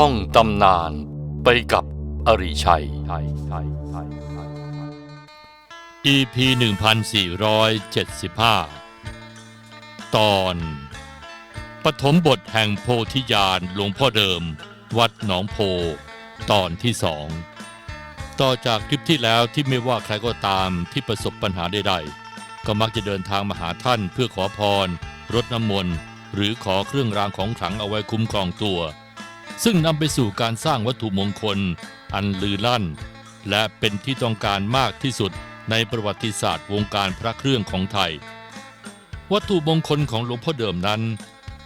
ท่องตำนานไปกับอริชัย EP 1475 ตอนปฐมบทแห่งโพธิญาณหลวงพ่อเดิม วัดหนองโพ ตอนที่สองต่อจากคลิปที่แล้วที่ไม่ว่าใครก็ตามที่ประสบปัญหาใดๆ ก็มักจะเดินทางมาหาท่านเพื่อขอพรรดน้ำมนต์ หรือขอเครื่องรางของขลังเอาไว้คุ้มครองตัว ซึ่งนำไปสู่การสร้างวัตถุมงคล อันลือลั่น และเป็นที่ต้องการมากที่สุดในประวัติศาสตร์วงการพระเครื่องของไทย วัตถุมงคลของหลวงพ่อเดิมนั้น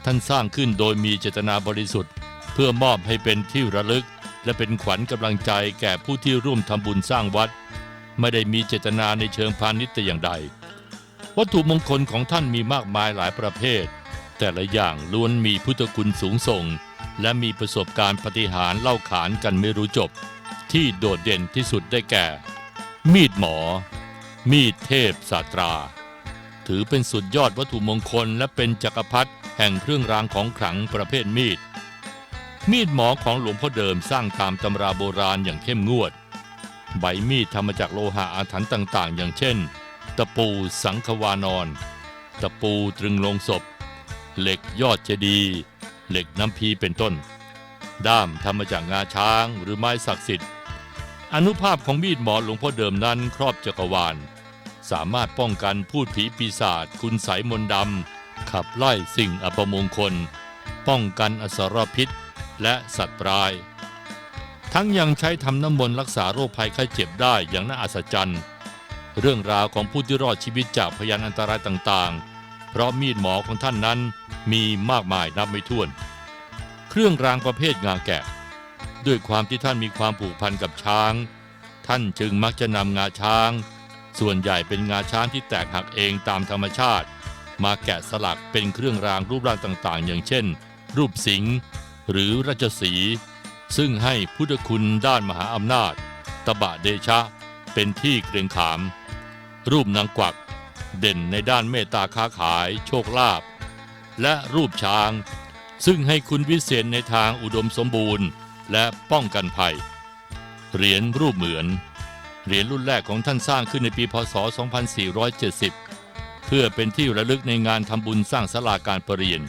ท่านสร้างขึ้นโดยมีเจตนาบริสุทธิ์ เพื่อมอบให้เป็นที่ระลึก และเป็นขวัญกำลังใจแก่ผู้ที่ร่วมทำบุญสร้างวัด ไม่ได้มีเจตนาในเชิงพาณิชย์แต่อย่างใด วัตถุมงคลของท่านมีมากมายหลายประเภท แต่ละอย่างล้วนมีพุทธคุณสูงส่ง และมีประสบการณ์ปฏิหารเล่าขานกันไม่รู้จบ ที่โดดเด่นที่สุดได้แก่ มีดหมอ มีดเทพศาตรา ถือเป็นสุดยอดวัตถุมงคลและเป็นจักรพรรดิแห่งเครื่องรางของขลังประเภทมีด มีดหมอของหลวงพ่อเดิมสร้างตามตำราโบราณอย่างเข้มงวด ใบมีดทำมาจากโลหะอาถรรพ์ต่างๆ อย่างเช่น ตะปูสังควานอน ตะปูตรึงลงศพ เหล็กยอดเจดีย์ เหล็กน้ำพีเป็นต้น ด้ามทำมาจากงาช้างหรือไม้ศักดิ์สิทธิ์ อนุภาพของมีดหมอหลวงพ่อเดิมนั้นครอบจักรวาล สามารถป้องกันพูดผีปีศาจคุณไสยมนต์ดำ ขับไล่สิ่งอัปมงคล ป้องกันอสรพิษและสัตว์ร้าย ทั้งยังใช้ทำน้ำมนต์รักษาโรคภัยไข้เจ็บได้อย่างน่าอัศจรรย์ เรื่องราวของผู้ที่รอดชีวิตจากพยานอันตรายต่างๆ เพราะมีดหมอของท่านนั้นมีมากมายนับไม่ถ้วน เครื่องรางประเภทงาแกะ ด้วยความที่ท่านมีความผูกพันกับช้าง ท่านจึงมักจะนำงาช้าง ส่วนใหญ่เป็นงาช้างที่แตกหักเองตามธรรมชาติ มาแกะสลักเป็นเครื่องรางรูปร่างต่างๆ อย่างเช่น รูปสิงห์หรือราชสีซึ่งให้พุทธคุณด้านมหาอำนาจ ตบะเดชะ เป็นที่เกรงขาม รูปนางกวัก เด่นในด้านเมตตาค้าขาย โชคลาภและรูปช้าง ซึ่งให้คุณวิเศษในทางอุดมสมบูรณ์ และป้องกันภัย เหรียญรูปเหมือน เหรียญรุ่นแรกของท่านสร้างขึ้นในปีพศ 2470 เพื่อเป็นที่ระลึกในงานทำบุญสร้างศาลาการประเรียน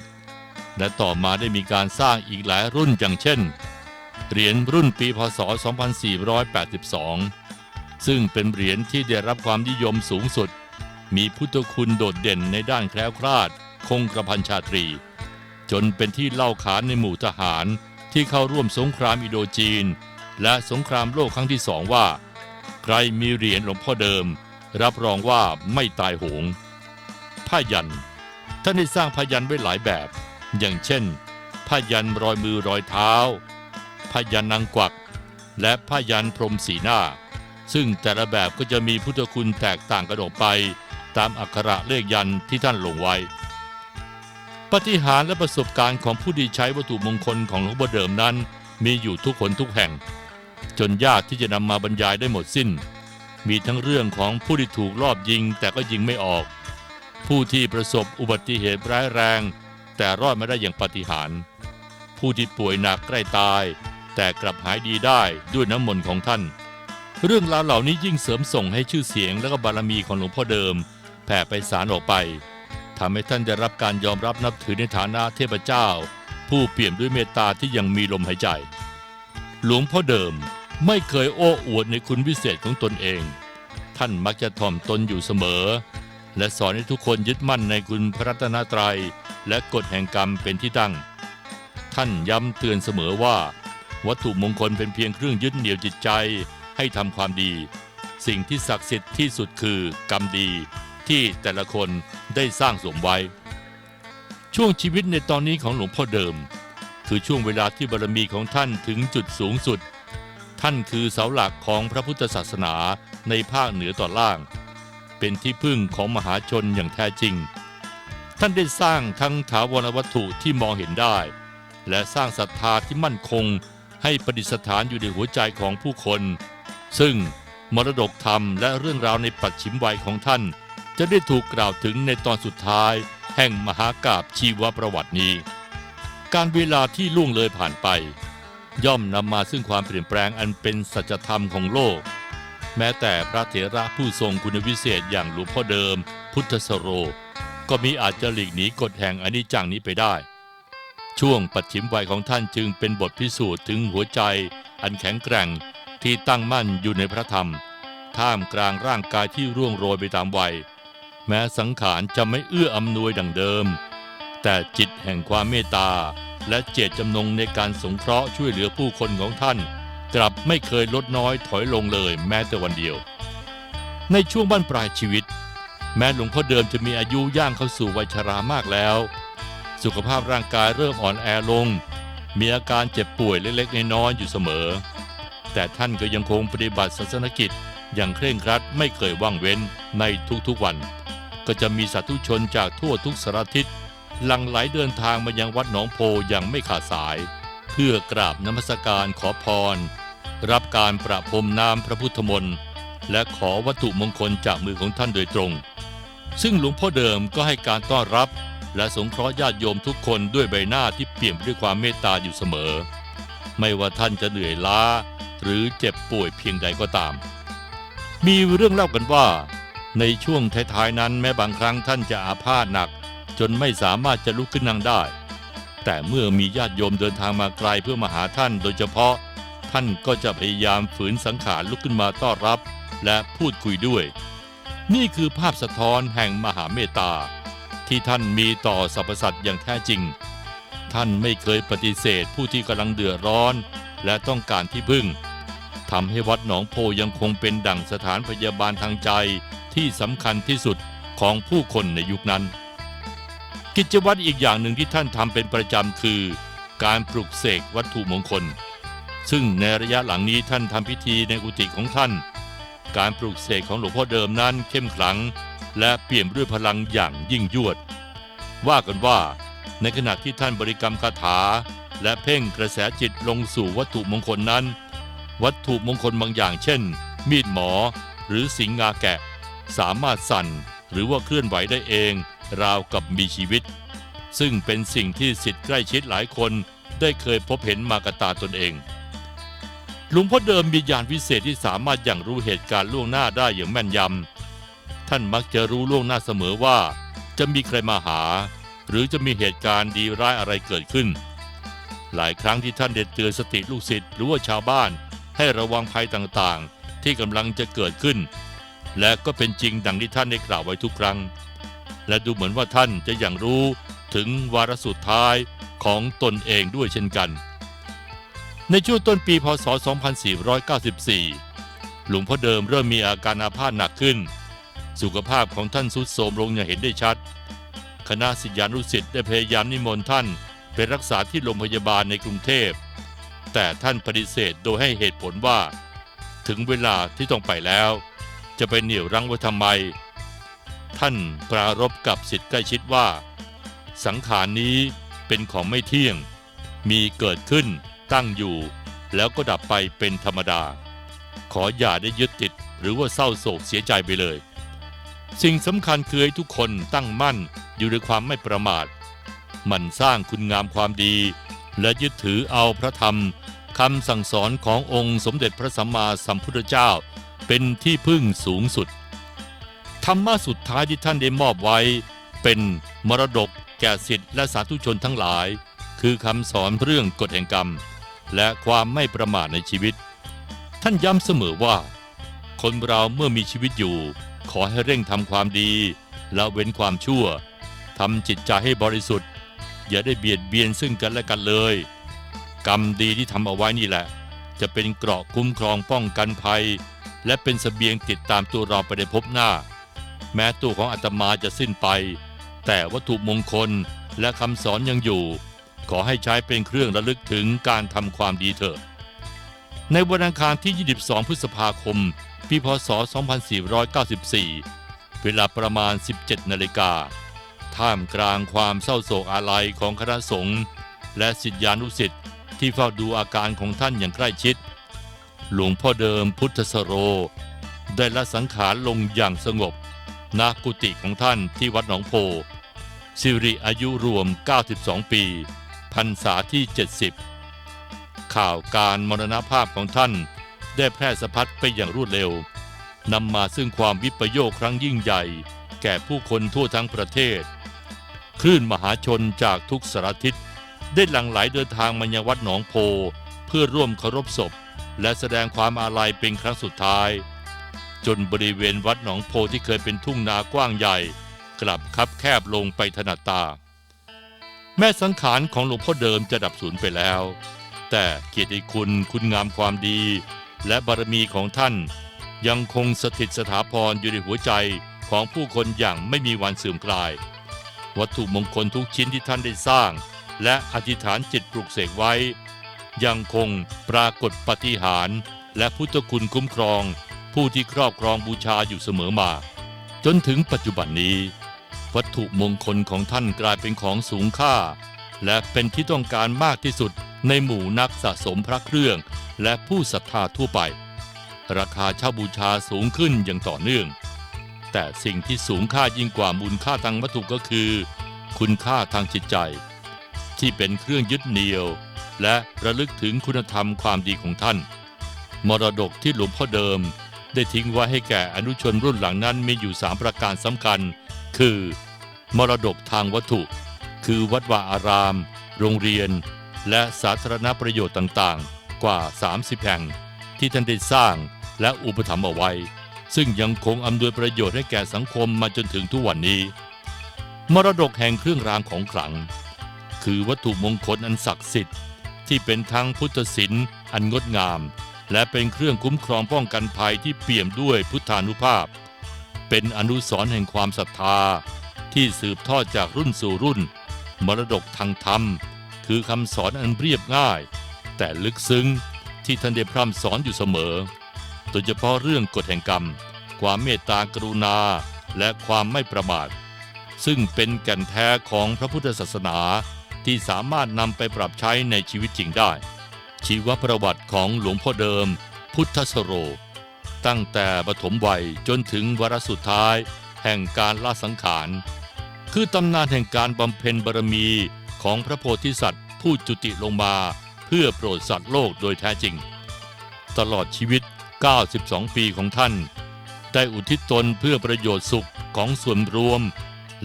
และต่อมาได้มีการสร้างอีกหลายรุ่นอย่างเช่น เหรียญรุ่นปีพศ 2482 ซึ่งเป็นเหรียญที่ได้รับความนิยมสูงสุด มีพุทธคุณโดดเด่นในด้านแคล้วคลาด คงกระพันชาตรี จนเป็นที่เล่าขานในหมู่ทหารที่เข้าร่วมสงครามอิโดจีน และสงครามโลกครั้งที่สองว่า ใครมีเหรียญหลวงพ่อเดิม รับรองว่าไม่ตายโหงผ้ายันท่านได้สร้างผ้ายันไว้หลายแบบ อย่างเช่นผ้ายันรอยมือรอยเท้าผ้ายันนางกวัก และผ้ายันพรมสีหน้า ซึ่งแต่ละแบบก็จะมีพุทธคุณแตกต่างกันออกไป ตามอักขระเลขยันที่ท่านลงไว้ ปฏิหารและประสบการณ์ของผู้ที่ใช้วัตถุมงคลของหลวงพ่อเดิมนั้น มีอยู่ทุกคนทุกแห่ง จนยากที่จะนำมาบรรยายได้หมดสิ้น มีทั้งเรื่องของผู้ที่ถูกลอบยิงแต่ก็ยิงไม่ออก ผู้ที่ประสบอุบัติเหตุร้ายแรง แต่รอดมาได้อย่างปฏิหาร ผู้ที่ป่วยหนักใกล้ตาย แต่กลับหายดีได้ด้วยน้ำมนต์ของท่านเรื่องราวเหล่านี้ยิ่งเสริมส่งให้ชื่อเสียงและก็บารมีของหลวงพ่อเดิม แผ่ไปสารออกไปทำให้ท่านได้รับการยอมรับนับถือในฐานะเทพเจ้า ผู้เปี่ยมด้วยเมตตาที่ยังมีลมหายใจ หลวงพ่อเดิมไม่เคยโอ้อวดในคุณวิเศษของตนเอง ท่านมักจะถ่อมตนอยู่เสมอ และสอนให้ทุกคนยึดมั่นในคุณพระรัตนตรัย และกฎแห่งกรรมเป็นที่ตั้ง ท่านย้ำเตือนเสมอว่า วัตถุมงคลเป็นเพียงเครื่องยึดเหนี่ยวจิตใจให้ทำความดี สิ่งที่ศักดิ์สิทธิ์ที่สุดคือกรรมดี ที่แต่ละคนได้สร้างสมไว้ ช่วงชีวิตในตอนนี้ของหลวงพ่อเดิม คือช่วงเวลาที่บารมีของท่านถึงจุดสูงสุด ท่านคือเสาหลักของพระพุทธศาสนาในภาคเหนือตอนล่าง เป็นที่พึ่งของมหาชนอย่างแท้จริง ท่านได้สร้างทั้งถาวรวัตถุที่มองเห็นได้ และสร้างศรัทธาที่มั่นคงให้ประดิษฐานอยู่ในหัวใจของผู้คน ซึ่งมรดกธรรมและเรื่องราวในปัจฉิมวัยของท่าน จะได้ถูกกล่าวถึงในตอนสุดท้าย แห่งมหากาบชีวประวัตินี้ การเวลาที่ล่วงเลยผ่านไป ย่อมนำมาซึ่งความเปลี่ยนแปลงอันเป็นสัจธรรมของโลก แม้แต่พระเถระผู้ทรงคุณวิเศษอย่างหลวงพ่อเดิม พุทธสโร ก็มีอาจจะหลีกหนีกฎแห่งอนิจจังนี้ไปได้ ช่วงปัจฉิมวัยของท่านจึงเป็นบทพิสูจน์ถึงหัวใจ อันแข็งแกร่งที่ตั้งมั่นอยู่ในพระธรรม ท่ามกลางร่างกายที่ร่วงโรยไปตามวัย แม้สังขารจะไม่เอื้ออำนวยดังเดิม แต่จิตแห่งความเมตตา และเจตจำนงในการสงเคราะห์ช่วยเหลือผู้คนของท่าน กลับไม่เคยลดน้อยถอยลงเลยแม้แต่วันเดียว ในช่วงบั้นปลายชีวิต แม้หลวงพ่อเดิมจะมีอายุย่างเข้าสู่วัยชรามากแล้ว สุขภาพร่างกายเริ่มอ่อนแอลง มีอาการเจ็บป่วยเล็กๆน้อยๆอยู่เสมอ แต่ท่านก็ยังคงปฏิบัติศาสนกิจอย่างเคร่งครัดไม่เคยว่างเว้นในทุกๆวัน ก็จะมีสาธุชนจากทั่วทุกสารทิศหลั่งไหลเดินทางมายังวัดหนองโพอย่างไม่ขาดสาย เพื่อกราบนมัสการขอพร รับการประพรมน้ำพระพุทธมนต์และขอวัตถุมงคลจากมือของท่านโดยตรง ซึ่งหลวงพ่อเดิมก็ให้การต้อนรับ และสงเคราะห์ญาติโยมทุกคนด้วยใบหน้าที่เปี่ยมด้วยความเมตตาอยู่เสมอ ไม่ว่าท่านจะเหนื่อยล้า หรือเจ็บป่วยเพียงใดก็ตาม มีเรื่องเล่ากันว่า ในช่วงท้ายๆนั้นแม้บางครั้งท่านจะอาพาธหนัก จนไม่สามารถจะลุกขึ้นนั่งได้ แต่เมื่อมีญาติโยมเดินทางมาไกลเพื่อมาหาท่านโดยเฉพาะ ท่านก็จะพยายามฝืนสังขารลุกขึ้นมาต้อนรับ และพูดคุยด้วย นี่คือภาพสะท้อนแห่งมหาเมตตา ที่ท่านมีต่อสรรพสัตว์อย่างแท้จริง ท่านไม่เคยปฏิเสธผู้ที่กำลังเดือดร้อน และต้องการที่พึ่ง ทำให้วัดหนองโพยังคงเป็นดั่งสถานพยาบาลทางใจที่สำคัญที่สุดของผู้คนในยุคนั้น กิจวัตรอีกอย่างหนึ่งที่ท่านทำเป็นประจำคือ การปลุกเสกวัตถุมงคล ซึ่งในระยะหลังนี้ท่านทำพิธีในกุฏิของท่าน การปลุกเสกของหลวงพ่อเดิมนั้นเข้มขลัง และเปี่ยมด้วยพลังอย่างยิ่งยวด ว่ากันว่า ในขณะที่ท่านบริกรรมคาถา และเพ่งกระแสจิตลงสู่วัตถุมงคลนั้น วัตถุมงคลบางอย่างเช่น มีดหมอ หรือสิงงาแกะ สามารถสั่นหรือว่าเคลื่อนไหวได้เอง ราวกับมีชีวิต ซึ่งเป็นสิ่งที่สิทธิ์ใกล้ชิดหลายคนได้เคยพบเห็นมากบตาตนเองหลวงพ่อเดิมมีญาณวิเศษที่สามารถอย่างรู้เหตุการณ์ล่วงหน้าได้อย่างแม่นยำท่านมักจะรู้ล่วงหน้าเสมอว่า จะมีใครมาหา หรือจะมีเหตุการณ์ดีร้ายอะไรเกิดขึ้น หลายครั้งที่ท่านเด็ดเตือนสติลูกศิษย์หรือว่าชาวบ้าน ให้ระวังภัยต่างๆ ที่กำลังจะเกิดขึ้น และก็เป็นจริงดังที่ท่านได้กล่าวไว้ทุกครั้ง และดูเหมือนว่าท่านจะอย่างรู้ถึงวาระสุดท้ายของตนเองด้วยเช่นกัน ในช่วงต้นปีพศ 2494 หลวงพ่อเดิมเริ่มมีอาการอาพาธหนักขึ้น สุขภาพของท่านทรุดโทรมลงอย่างเห็นได้ชัด คณะศิษยานุศิษย์ได้พยายามนิมนต์ท่านไปรักษาที่โรงพยาบาลในกรุงเทพ แต่ท่านปฏิเสธโดยให้เหตุผลว่า ถึงเวลาที่ต้องไปแล้ว จะไปเหนี่ยวรั้งไว้ทำไม ท่านปรารบกับสิทธิ์ใกล้ชิดว่า สังขารนี้เป็นของไม่เที่ยง มีเกิดขึ้นตั้งอยู่ แล้วก็ดับไปเป็นธรรมดา ขออย่าได้ยึดติดหรือว่าเศร้าโศกเสียใจไปเลย สิ่งสำคัญคือให้ทุกคนตั้งมั่นอยู่ในความไม่ประมาทมันสร้างคุณงามความดี และยึดถือเอาพระธรรมคำสั่งสอนขององค์สมเด็จพระสัมมาสัมพุทธเจ้า เป็นที่พึ่งสูงสุด ธรรมะสุดท้ายที่ท่านได้มอบไว้ เป็นมรดกแก่สิทธิและสาธุชนทั้งหลาย คือคำสอนเรื่องกฎแห่งกรรม และความไม่ประมาทในชีวิต ท่านย้ำเสมอว่า คนเราเมื่อมีชีวิตอยู่ ขอให้เร่งทำความดีละเว้นความชั่วทำจิตใจให้บริสุทธิ์ อย่าได้เบียดเบียนซึ่งกันและกันเลย กรรมดีที่ทำเอาไว้นี่แหละ จะเป็นเกราะคุ้มครองป้องกันภัย และเป็นสเสบียงติดตามตัวเราไปในภพหน้า แม้ตัวของอาตมาจะสิ้นไป แต่วัตถุมงคลและคำสอนยังอยู่ ขอให้ใช้เป็นเครื่องระลึกถึงการทำความดีเถอะในวันอังคารที่ 22 พฤษภาคม ปี พศ 2494 เวลาประมาณ 17 นาฬิกา ท่ามกลางความเศร้าโศกอาลัยของคณะสงฆ์และศิษยานุศิษย์ที่เฝ้าดูอาการของท่านอย่างใกล้ชิด หลวงพ่อเดิมพุทธสโร ได้ละสังขารลงอย่างสงบณกุฏิของท่านที่วัดหนองโพสิริอายุรวม 92 ปีพรรษาที่ 70ขข่าวการมรณภาพของท่านได้แพร่สะพัดไปอย่างรวดเร็วนำมาซึ่งความวิปโยคครั้งยิ่งใหญ่ แก่ผู้คนทั่วทั้งประเทศ คลื่นมหาชนจากทุกสารทิศได้หลั่งไหลเดินทางมายังวัดหนองโพ เพื่อร่วมเคารพศพ และแสดงความอาลัยเป็นครั้งสุดท้าย จนบริเวณวัดหนองโพที่เคยเป็นทุ่งนากว้างใหญ่ กลับคับแคบลงไปถนัดตา แม้สังขารของหลวงพ่อเดิมจะดับสูญไปแล้ว แต่เกียรติคุณคุณงามความดี และบารมีของท่าน ยังคงสถิตสถาพรอยู่ในหัวใจของผู้คนอย่างไม่มีวันเสื่อมคลาย วัตถุมงคลทุกชิ้นที่ท่านได้สร้าง และอธิษฐานจิตปลุกเสกไว้ ยังคงปรากฏปฏิหาร และพุทธคุณคุ้มครอง ผู้ที่ครอบครองบูชาอยู่เสมอมา จนถึงปัจจุบันนี้ วัตถุมงคลของท่านกลายเป็นของสูงค่า และเป็นที่ต้องการมากที่สุดในหมู่นักสะสมพระเครื่อง และผู้ศรัทธาทั่วไป ราคาเช่าบูชาสูงขึ้นอย่างต่อเนื่อง แต่สิ่งที่สูงค่ายิ่งกว่ามูลค่าทางวัตถุก็คือ คุณค่าทางจิตใจ ที่เป็นเครื่องยึดเหนี่ยว และระลึกถึงคุณธรรมความดีของท่าน มรดกที่หลวงพ่อเดิม ได้ทิ้งไว้ให้แก่อนุชนรุ่นหลังนั้นมีอยู่ 3 ประการสำคัญ คือ มรดกทางวัตถุ คือวัดวาอาราม โรงเรียน และสาธารณประโยชน์ต่างๆ กว่า 30 แห่ง ที่ท่านได้สร้างและอุปถัมภ์เอาไว้ ซึ่งยังคงอำนวยประโยชน์ให้แก่สังคมมาจนถึงทุกวันนี้ มรดกแห่งเครื่องรางของขลัง คือวัตถุมงคลอันศักดิ์สิทธิ์ ที่เป็นทั้งพุทธศิลป์อันงดงาม และเป็นเครื่องคุ้มครองป้องกันภัยที่เปี่ยมด้วยพุทธานุภาพ เป็นอนุสรณ์แห่งความศรัทธา ที่สืบทอดจากรุ่นสู่รุ่น มรดกทางธรรม คือคำสอนอันเรียบง่าย แต่ลึกซึ้งที่ท่านได้พร่ำสอนอยู่เสมอ โดยเฉพาะเรื่องกฎแห่งกรรม ความเมตตากรุณา และความไม่ประมาท ซึ่งเป็นแก่นแท้ของพระพุทธศาสนาที่สามารถนำไปปรับใช้ในชีวิตจริงได้ ชีวประวัติของหลวงพ่อเดิม พุทธสโร ตั้งแต่ปฐมวัยจนถึงวาระสุดท้าย แห่งการละสังขาร คือตำนานแห่งการบำเพ็ญบารมีของพระโพธิสัตว์ ผู้จุติลงมาเพื่อโปรดสัตว์โลกโดยแท้จริง ตลอดชีวิต 92 ปีของท่าน ได้อุทิศตนเพื่อประโยชน์สุขของส่วนรวม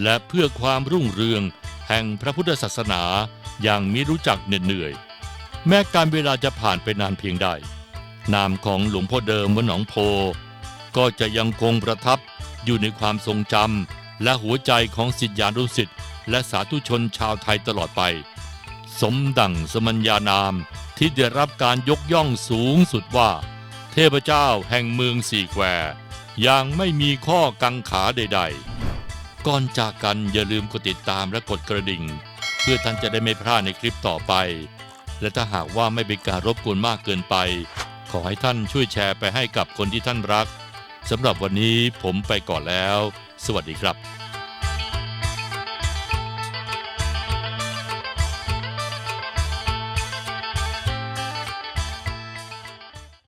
และเพื่อความรุ่งเรืองแห่งพระพุทธศาสนาอย่างมิรู้จักเหน็ดเหนื่อย แม้การเวลาจะผ่านไปนานเพียงใด นามของหลวงพ่อเดิมวัดหนองโพ ก็จะยังคงประทับอยู่ในความทรงจำและหัวใจของสิทธิานุสิทธิ์และสาธุชนชาวไทยตลอดไป สมดั่งสมัญญานามที่ได้รับการยกย่องสูงสุดว่า เทพเจ้าแห่งเมืองสี่แควอย่างไม่มีข้อกังขาใด ๆ ก่อนจากกันอย่าลืมกดติดตามและกดกระดิ่ง เพื่อท่านจะได้ไม่พลาดในคลิปต่อไป และถ้าหากว่าไม่เป็นการรบกวนมากเกินไป ขอให้ท่านช่วยแชร์ไปให้กับคนที่ท่านรักสำหรับวันนี้ผมไปก่อนแล้ว สวัสดีครับ